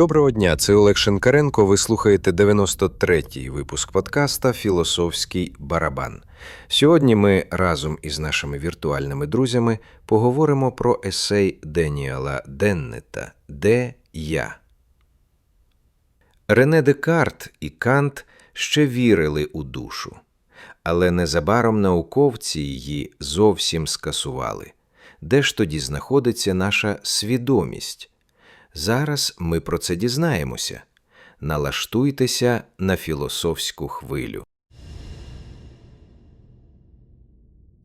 Доброго дня, це Олег Шенкаренко. Ви слухаєте 93-й випуск подкаста Філософський барабан. Сьогодні ми разом із нашими віртуальними друзями поговоримо про есей Деніела Деннета Де я. Рене Декарт і Кант ще вірили у душу, але незабаром науковці її зовсім скасували. Де ж тоді знаходиться наша свідомість? Зараз ми про це дізнаємося. Налаштуйтеся на філософську хвилю.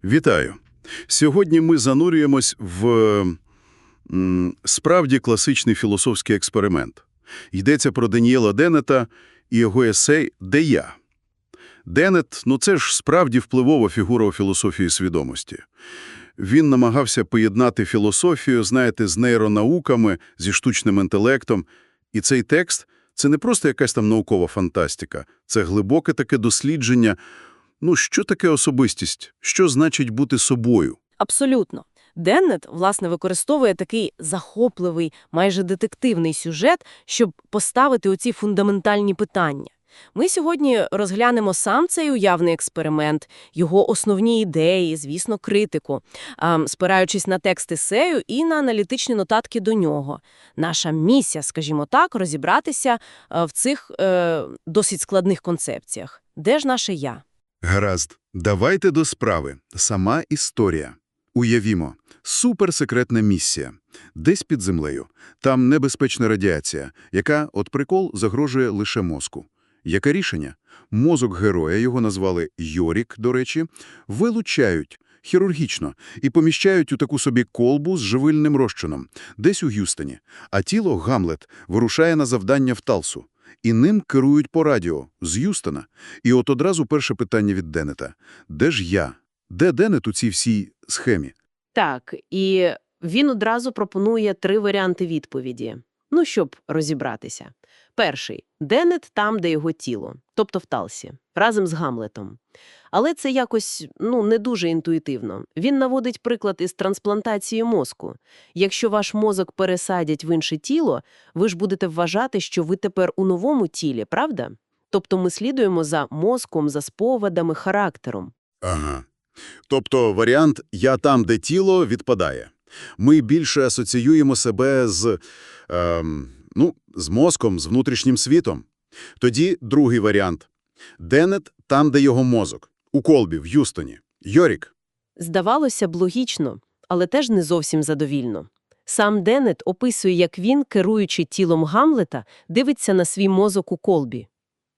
Вітаю! Сьогодні ми занурюємось в справді класичний філософський експеримент. Йдеться про Даніела Деннета і його есей «Де я?». Деннет – ну це ж справді впливова фігура у філософії свідомості. Він намагався поєднати філософію, знаєте, з нейронауками, зі штучним інтелектом. І цей текст – це не просто якась там наукова фантастика, це глибоке таке дослідження Ну, що таке особистість? Що значить бути собою? Абсолютно. Деннет, власне, використовує такий захопливий, майже детективний сюжет, щоб поставити оці фундаментальні питання. Ми сьогодні розглянемо сам цей уявний експеримент, його основні ідеї, звісно, критику, спираючись на текст есею і на аналітичні нотатки до нього. Наша місія, скажімо так, розібратися в цих е, досить складних концепціях. Де ж наше «я»? Гаразд, давайте до справи. Сама історія. Уявімо, суперсекретна місія. Десь під землею. Там небезпечна радіація, яка, от прикол, загрожує лише мозку. Яке рішення? Мозок героя, його назвали Йорік, до речі, вилучають хірургічно і поміщають у таку собі колбу з живильним розчином, десь у Г'юстоні. А тіло Гамлет вирушає на завдання в Талсу. І ним керують по радіо, з Юстона. І от одразу перше питання від Деннета. Де ж я? Де Деннет у цій всій схемі? Так, і він одразу пропонує три варіанти відповіді. Ну, щоб розібратися. Перший – Деннет там, де його тіло, тобто в Талсі, разом з Гамлетом. Але це якось, ну, не дуже інтуїтивно. Він наводить приклад із трансплантації мозку. Якщо ваш мозок пересадять в інше тіло, ви ж будете вважати, що ви тепер у новому тілі, правда? Тобто ми слідуємо за мозком, за спогадами, характером. Ага. Тобто варіант «я там, де тіло» відпадає. Ми більше асоціюємо себе з, ем, ну, з мозком, з внутрішнім світом. Тоді другий варіант. Деннет там, де його мозок. У колбі, в Юстоні. Йорік. Здавалося б, логічно, але теж не зовсім задовільно. Сам Деннет описує, як він, керуючи тілом Гамлета, дивиться на свій мозок у колбі.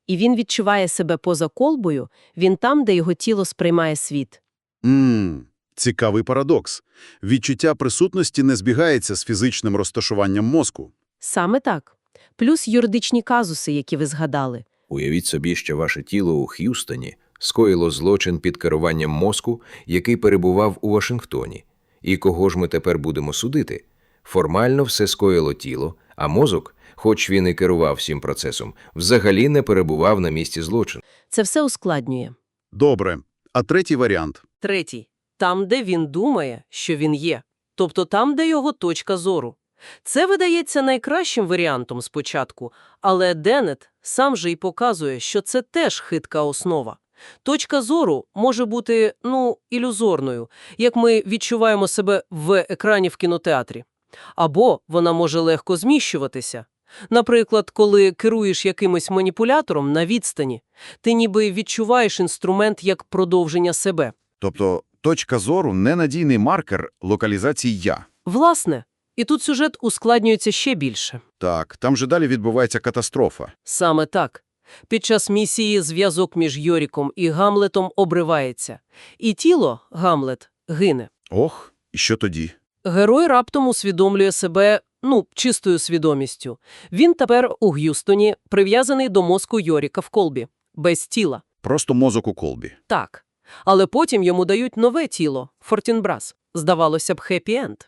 І він відчуває себе поза колбою, він там, де його тіло сприймає світ. Ммм, цікавий парадокс. Відчуття присутності не збігається з фізичним розташуванням мозку. Саме так. Плюс юридичні казуси, які ви згадали. Уявіть собі, що ваше тіло у Х'юстоні скоїло злочин під керуванням мозку, який перебував у Вашингтоні. І кого ж ми тепер будемо судити? Формально все скоїло тіло, а мозок, хоч він і керував всім процесом, взагалі не перебував на місці злочину. Це все ускладнює. Добре. А третій варіант. Третій. Там, де він думає, що він є. Тобто там, де його точка зору. Це видається найкращим варіантом спочатку, але Деннет сам же й показує, що це теж хитка основа. Точка зору може бути, ну, ілюзорною, як ми відчуваємо себе в екрані в кінотеатрі. Або вона може легко зміщуватися. Наприклад, коли керуєш якимось маніпулятором на відстані, ти ніби відчуваєш інструмент як продовження себе. Тобто точка зору – ненадійний маркер локалізації «я». Власне, і тут сюжет ускладнюється ще більше. Так, там же далі відбувається катастрофа. Саме так. Під час місії зв'язок між Йоріком і Гамлетом обривається. І тіло, Гамлет, гине. Ох, і що тоді? Герой раптом усвідомлює себе, ну, чистою свідомістю. Він тепер у Г'юстоні прив'язаний до мозку Йоріка в колбі, без тіла. Просто мозок у колбі. Так. Але потім йому дають нове тіло – Фортінбрас. Здавалося б, хеппі-енд.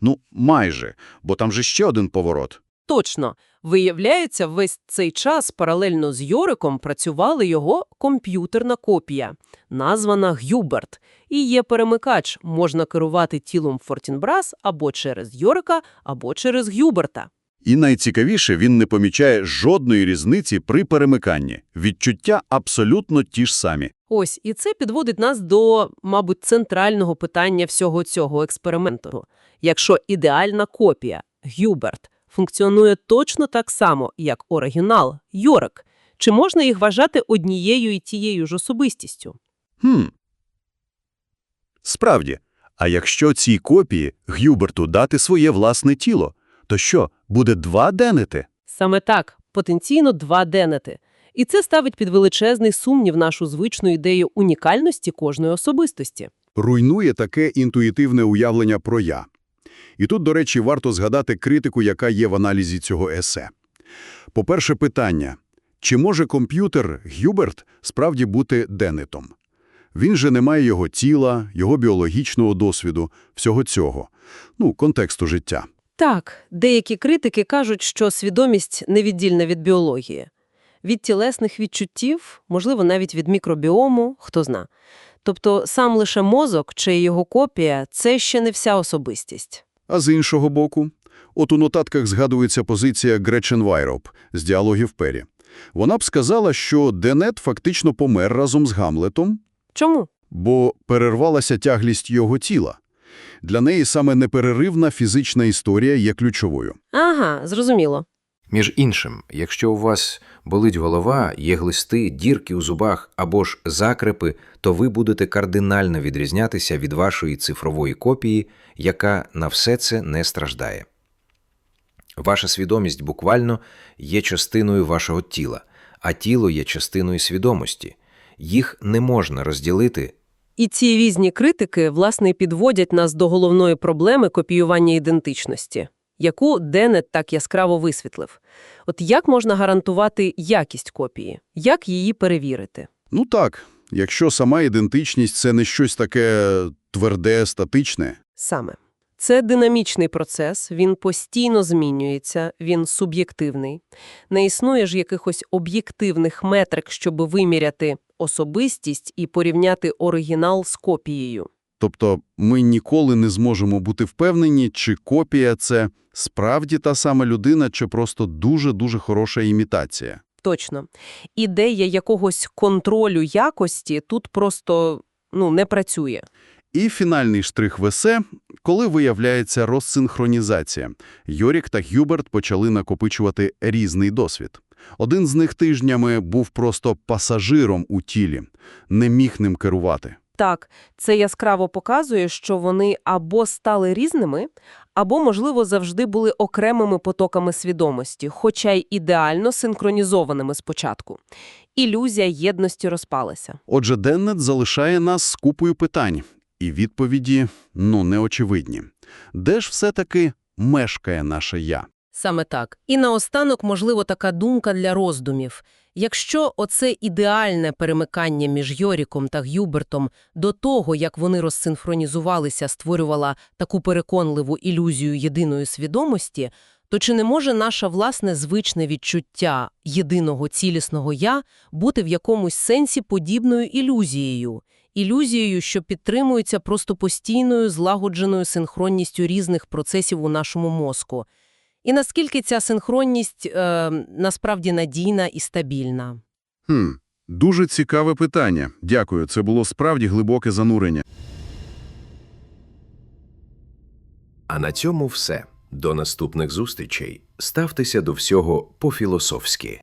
Ну, майже, бо там же ще один поворот. Точно. Виявляється, весь цей час паралельно з Йориком працювала його комп'ютерна копія, названа Гюберт. І є перемикач, можна керувати тілом Фортінбрас або через Йорика, або через Гюберта. І найцікавіше, він не помічає жодної різниці при перемиканні. Відчуття абсолютно ті ж самі. Ось, і це підводить нас до, мабуть, центрального питання всього цього експерименту. Якщо ідеальна копія, Гюберт, функціонує точно так само, як оригінал, Йорик, чи можна їх вважати однією і тією ж особистістю? Хм. Справді, а якщо цій копії Гюберту дати своє власне тіло, то що, буде два Денети? Саме так, потенційно два денети. І це ставить під величезний сумнів нашу звичну ідею унікальності кожної особистості. руйнує таке інтуїтивне уявлення про «я». І тут, до речі, варто згадати критику, яка є в аналізі цього есе. По-перше, питання. Чи може комп'ютер Гюберт справді бути Денетом? Він же не має його тіла, його біологічного досвіду, всього цього. Ну, контексту життя. Так, деякі критики кажуть, що свідомість невіддільна від біології. Від тілесних відчуттів, можливо, навіть від мікробіому, хто зна. Тобто сам лише мозок чи його копія – це ще не вся особистість. А з іншого боку, от у нотатках згадується позиція Гречен Вайроп з діалогів Пері. Вона б сказала, що Денет фактично помер разом з Гамлетом, Чому? бо перервалася тяглість його тіла. Для неї саме непереривна фізична історія є ключовою. Ага, зрозуміло. Між іншим, якщо у вас болить голова, є глисти, дірки у зубах або ж закрепи, то ви будете кардинально відрізнятися від вашої цифрової копії, яка на все це не страждає. Ваша свідомість буквально є частиною вашого тіла, а тіло є частиною свідомості. Їх не можна розділити І ці різні критики, власне, підводять нас до головної проблеми копіювання ідентичності, яку Денет так яскраво висвітлив. От як можна гарантувати якість копії? Як її перевірити? Ну так, якщо сама ідентичність – це не щось таке тверде, статичне. Саме. Це динамічний процес, він постійно змінюється, він суб'єктивний. Не існує ж якихось об'єктивних метрик, щоб виміряти особистість і порівняти оригінал з копією. Тобто ми ніколи не зможемо бути впевнені, чи копія – це справді та сама людина, чи просто дуже-дуже хороша імітація. Точно. Ідея якогось контролю якості тут просто ну, не працює. І фінальний штрих в есе, коли виявляється розсинхронізація. Йорік та Гюберт почали накопичувати різний досвід. Один з них тижнями був просто пасажиром у тілі, не міг ним керувати. Так, це яскраво показує, що вони або стали різними, або, можливо, завжди були окремими потоками свідомості, хоча й ідеально синхронізованими спочатку. Ілюзія єдності розпалася. Отже, Деннет залишає нас з купою питань, і відповіді, ну, неочевидні. Де ж все-таки мешкає наше «я»? Саме так. І наостанок, можливо, така думка для роздумів. Якщо оце ідеальне перемикання між Йоріком та Гюбертом до того, як вони розсинхронізувалися, створювала таку переконливу ілюзію єдиної свідомості, то чи не може наше власне звичне відчуття єдиного цілісного «я» бути в якомусь сенсі подібною ілюзією? Ілюзією, що підтримується просто постійною злагодженою синхронністю різних процесів у нашому мозку. І наскільки ця синхронність е, насправді надійна і стабільна? Хм, дуже цікаве питання. Дякую, це було справді глибоке занурення. А на цьому все. До наступних зустрічей. Ставтеся до всього по-філософськи.